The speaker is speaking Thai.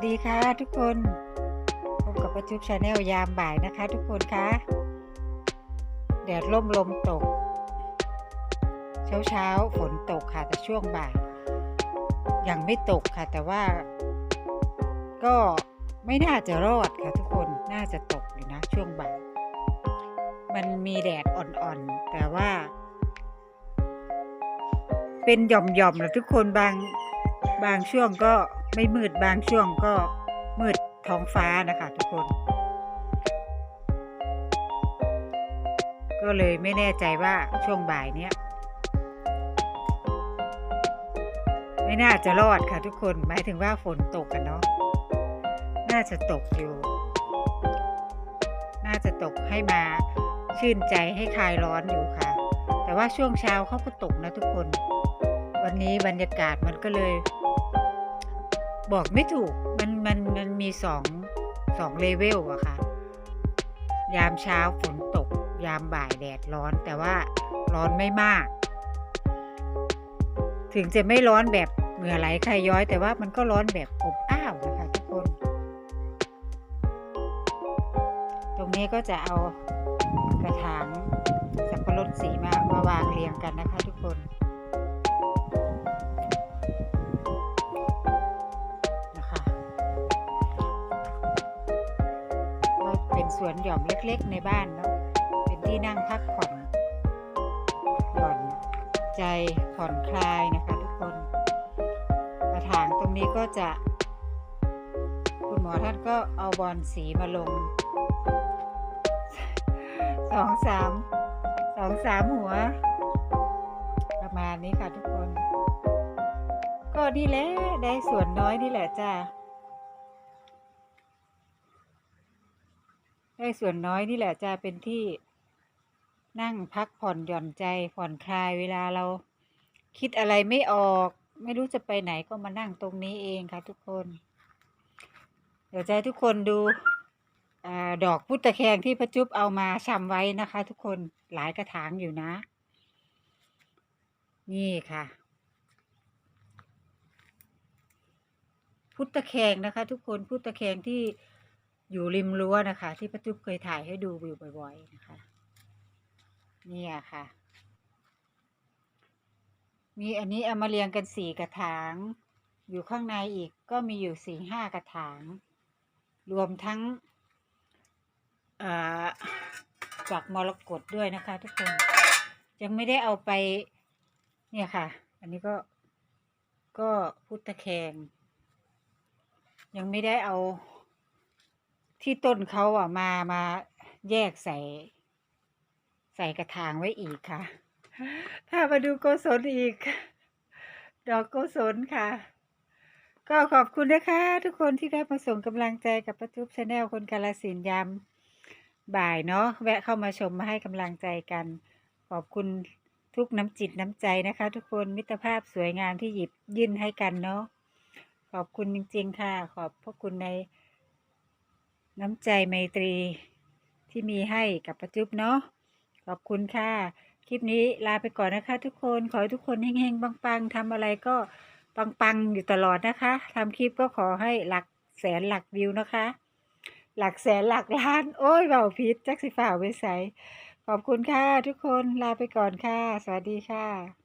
สดีค่ะทุกคนพบกับประจุบชาแนลยามบ่ายนะคะ ทุกคนคะแดดร่มลมตก เช้าเช้าๆฝนตกค่ะแต่ช่วงบ่ายยังไม่ตกค่ะ แต่ว่า ก็ไม่น่าจะรอดค่ะ ทุกคนน่าจะตกอยู่นะ ช่วงบ่าย มันมีแดดอ่อนๆแต่ว่า เป็นหย่อมๆนะทุกคนบาง บางช่วงก็ไม่มืดบางช่วงก็มืดท้องฟ้านะคะทุกคน ก็เลยไม่แน่ใจว่าช่วงบ่ายเนี้ยไม่น่าจะรอดค่ะทุกคนหมายถึงว่าฝนตกกันเนาะน่าจะตกอยู่ น่าจะตกให้มาชื่นใจให้คลายร้อนอยู่ค่ะ แต่ว่าช่วงเช้าเขาก็ตกนะทุกคน วันนี้บรรยากาศมันก็เลย บอกไม่ถูกมันมันมันมีสองสองเลเวลอะค่ะ ยามเช้าฝนตก ยามบ่ายแดดร้อนแต่ว่าร้อนไม่มาก ถึงจะไม่ร้อนแบบเหงื่อไหลใครย้อย แต่ว่ามันก็ร้อนแบบอบอ้าวนะคะทุกคน ตรงนี้ก็จะเอากระถางสับปะรดสีมามาวางเรียงกันนะคะทุกคน สวนหย่อมเล็กๆในบ้านเนาะเป็นที่นั่งพักผ่อนหย่อนใจผ่อนคลายนะคะทุกคนกระถางตรงนี้ก็จะ คุณหมอท่านก็เอาบอลสีมาลงสองสามสองสามหัว ประมาณนี้ค่ะทุกคน ก็นี่แหละได้ส่วนน้อยนี่แหละจ้า ได้ส่วนน้อยนี่แหละจ้าเป็นที่นั่งพักผ่อนหย่อนใจผ่อนคลายเวลาเราคิดอะไรไม่ออก ไม่รู้จะไปไหนก็มานั่งตรงนี้เองค่ะทุกคน เดี๋ยวจะให้ทุกคนดูอดอกพุทธแคงที่พระจุ๊บเอามาชำไว้นะคะ ทุกคนหลายกระถางอยู่นะ นี่ค่ะ พุทธแคงนะคะ ทุกคนพุทธแคงที่ อยู่ริมรั้วนะคะ ที่ป้าจุ๊บเคยถ่ายให้ดูวิวบ่อยๆนะคะ เนี่ยค่ะ มีอันนี้เอามาเรียงกันสี่กระถาง อยู่ข้างในอีกก็มีอยู่สี่ห้ากระถาง รวมทั้งอ่าจากมรกตด้วยนะคะ ทุกคน ยังไม่ได้เอาไป เนี่ยค่ะ อันนี้ก็ก็พุทธแคง ยังไม่ได้เอา ที่ต้นเขาอะมามาแยกใส่ ใส่กระถางไว้อีกค่ะ ถ้ามาดูโกศลอีก ดอกโกศลค่ะ ก็ขอบคุณนะคะ ทุกคนที่ได้มาส่งกำลังใจกับประจุบชาแนลคนกาลสินยามบ่ายเนาะแวะเข้ามาชมมาให้กำลังใจกัน ขอบคุณทุกน้ำจิตน้ำใจนะคะ ทุกคนมิตรภาพสวยงามที่หยิบยื่นให้กันเนาะขอบคุณจริง ๆ ค่ะ ขอบพระคุณใน น้ำใจไมตรีที่มีให้กับประจุบเนาะขอบคุณค่ะ คลิปนี้ลาไปก่อนนะคะ ทุกคนขอให้ทุกคนเฮงๆปังๆทำอะไรก็ปังๆอยู่ตลอดนะคะทำคลิปก็ขอให้หลักแสนหลักวิวนะคะ หลักแสนหลักล้าน โอ้ยเบาพิษจักสิฝ่าไว้ใสขอบคุณค่ะทุกคนลาไปก่อนค่ะ สวัสดีค่ะ